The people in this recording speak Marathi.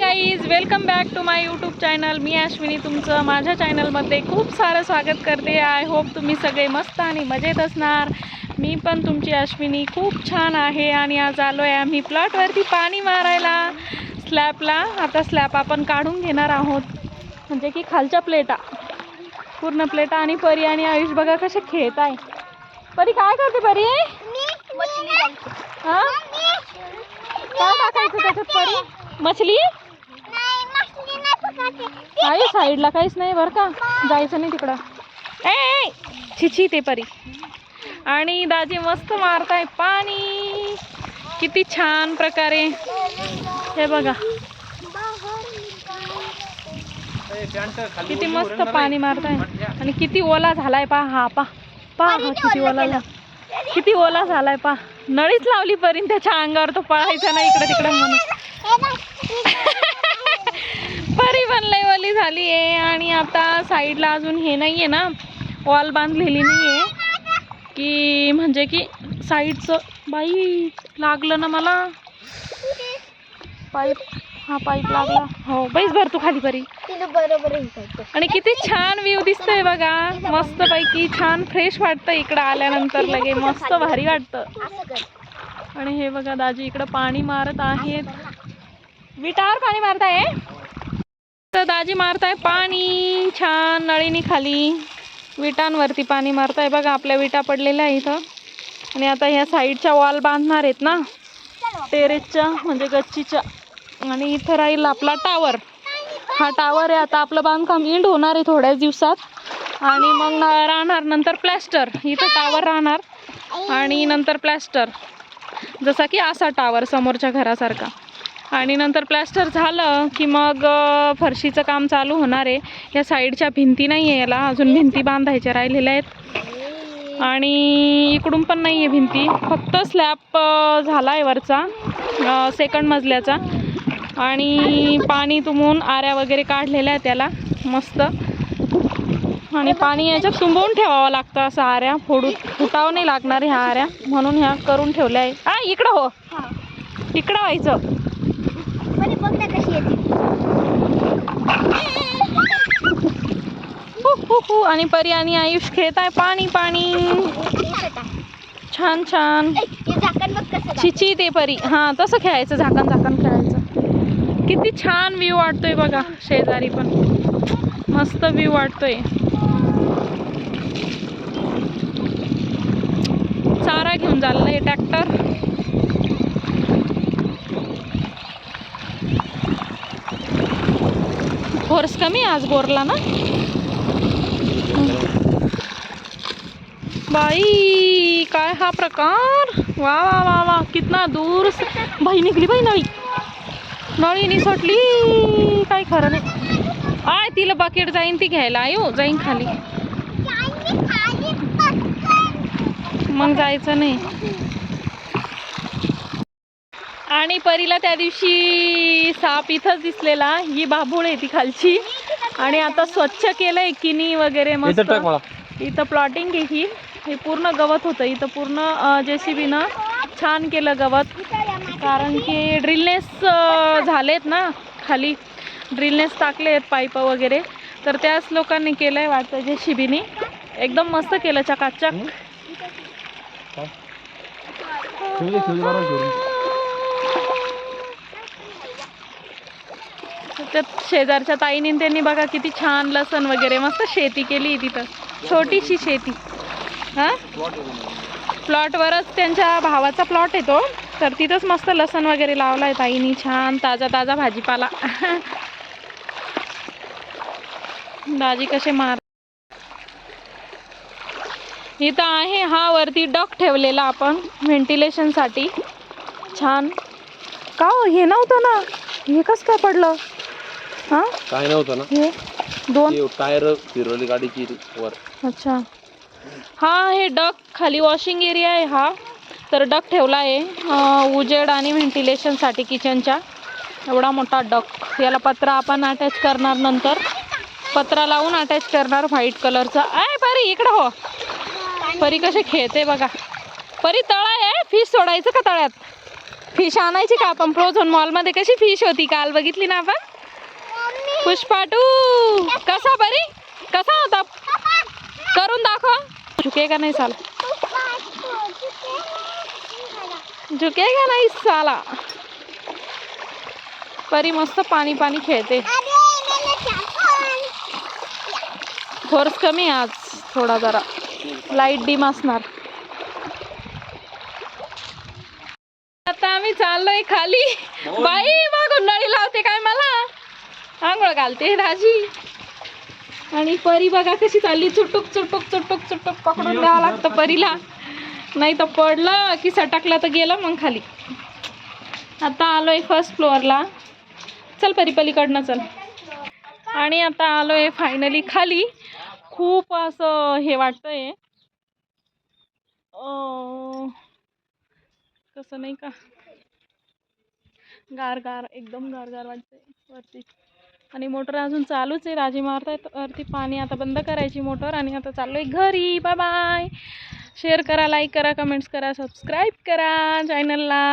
Guys welcome back to my YouTube channel मी अश्विनी तुमचं माझ्या चॅनलमध्ये खूप सारं स्वागत करते. आय होप तुम्ही सगळे मस्त आणि मजेत असणार. मी पण तुमची अश्विनी खूप छान आहे आणि आज आलो आहे आम्ही प्लॉटवरती पाणी मारायला. स्लॅबला आता स्लॅब आपण काढून घेणार आहोत. म्हणजे की खालच्या प्लेटा पूर्ण प्लेटा आणि परी आणि आयुष बघा कसे खेळत आहे. परी काय करते परी? हा? काय टाकायचं त्याच्यात परी? मछली? आहे साईडला काहीच नाही बरं का? जायचं नाही तिकडं. ए छिछी ते परी. आणि दाजी मस्त मारताय पाणी. किती छान प्रकारे. हे बघा. किती मस्त पाणी मारताय. आणि किती ओला झालाय पा हा पा. पा हा किती ओला किती ओला झालाय पा. नळीच लावली परीन त्याच्या अंगावर तो पळायचा नाही इकडे तिकडे म्हणून. परी ओली झाली आहे आणि आता साईडला अजून हे नाही आहे ना वॉल बांधलेली नाही आहे की म्हणजे की साईडचं बाई लागलं ना मला. पाईप हा पाईप लागला. हो बाईच भर तू खाली परी. बरोबर आणि किती छान व्ह्यू दिसतोय बघा. मस्त पैकी छान फ्रेश वाटतं इकडं आल्यानंतर लगे मस्त भारी वाटतं. आणि हे बघा दाजी इकडं पाणी मारत आहेत. विटावर पाणी मारताय? तर दाजी मारताय पाणी छान नळीनी खाली. विटांवरती पाणी मारताय. बघा आपल्या विटा पडलेल्या आहे इथं. आणि आता ह्या साईडच्या वॉल बांधणार आहेत ना? टेरेसच्या म्हणजे गच्चीच्या. आणि इथं राहील आपला टावर. हा टावर आहे. आता आपलं बांधकाम इंड होणार आहे थोड्याच दिवसात. आणि मग राहणार नंतर प्लॅस्टर. इथं टावर राहणार. आणि नंतर प्लॅस्टर. जसा की असा टावर समोरच्या घरासारखा. आणि नंतर प्लॅस्टर झालं की मग फरशीचं काम चालू होणार आहे. या साईडच्या भिंती नाही आहे याला अजून भिंती बांधायच्या राहिलेल्या आहेत. आणि इकडून पण नाही आहे भिंती. फक्त स्लॅब झाला आहे वरचा सेकंड मजल्याचा. आणि पाणी तुंबून आऱ्या वगैरे काढलेल्या आहेत त्याला मस्त. आणि पाणी याच्यात तुंबवून ठेवावं लागतं असं आऱ्या. फोडू फुटावं नाही लागणार ह्या आऱ्या. म्हणून ह्या करून ठेवल्या आहे हा इकडं हो. इकडं व्हायचं बरी बघ ना कशी येते हु. आणि परी आणि आयुष खेळत आहे. पाणी पाणी. छान छान. चिची ते परी. हां तसं खेळायचं झाकण झाकण खेळायचं. किती छान व्ह्यू वाटतोय बघा शेजारी पण. मस्त व्ह्यू वाटतोय. चारा घेऊन चाललंय ट्रॅक्टर फोर्स कमी आज बोरला ना? बाई काय हा प्रकार? वा वा वा वा कितना दूर बाई निघली बाई नळी. नळी निसटली काय खरं नाही. आय तिला बकेट जाईन ती घ्यायला. आयो जाईन खाली. मग जायचं नाही. आणि परीला त्या दिवशी साप इथंच दिसलेला. ही बाभूळ आहे ती खालची. आणि आता स्वच्छ केलंय किनी वगैरे मला. इथं प्लॉटिंग आहे ही. हे पूर्ण गवत होतं. इथं पूर्ण जे सी बीनं छान केलं गवत. कारण की ड्रिलनेस झालेत ना खाली. ड्रिलनेस टाकले आहेत पाईप वगैरे. तर त्याच लोकांनी केलं आहे वाटतं जे सी बीनी एकदम मस्त केलं चकाचक. त्यात शेजारच्या ताईने त्यांनी बघा किती छान लसण वगैरे. मस्त शेती केली तिथं. छोटीशी शेती. हां? प्लॉटवरच त्यांच्या भावाचा प्लॉट आहे तो. तर तिथंच मस्त लसण वगैरे लावला आहे ताईनी छान ताजा ताजा भाजीपाला. दाजी कसे मार इथं आहे हा वरती डॉक ठेवलेला आपण व्हेंटिलेशनसाठी छान. का हो हे नव्हतं ना? हे कसं काय पडलं? हां? काय नव्हतं ना? हे दोन टायर फिरवली गाडीची वर. अच्छा. हा हे डक खाली वॉशिंग एरिया आहे हा. तर डक ठेवला आहे. उजेड आणि व्हेंटिलेशनसाठी किचनच्या एवढा मोठा डक याला पत्रा आपण अटॅच करणार नंतर. पत्रा लावून अटॅच करणार व्हाईट कलरचा आय परी इकडं हो. परी कसे खेळते बघा. परी तळा आहे फिश सोडायचं का तळ्यात? फिश आणायची का आपण? प्रोझोन मॉलमध्ये कशी फिश होती? काल बघितली ना आपण? पुष्पाटू कसा बरी कसा होता? झुकेगा नाही साला. झुकेगा नाही साला. परी मस्त पाणी पाणी खेळते. फोर्स कमी आज थोडा जरा. लाइट डिम असणार. आता आम्ही चाललोय खाली. बाई मागून नळी लावते काय मला? आंघोळ घालते राजी. आणि परी बघा कशी चालली. चुटुक चुटुक चुटुक चुटुक पकडून द्यावं लागतं परीला. नाही तर पडलं की सटकलं तर गेलं मग खाली. आता आलोय फर्स्ट फ्लोअरला चल परी पलीकडनं चल. आणि आता आलोय फायनली खाली. खूप असं हे वाटतंय. अं, कसं नाही का? गार गार एकदम गार गार वाटतंय वरती. आणि मोटर अजून चालूच आहे. राजी मारतायत वरती पाणी आता बंद करायची मोटर आणि आता चाललोय घरी. बाय बाय शेअर करा लाईक करा कमेंट्स करा सबस्क्राईब करा. चॅनलला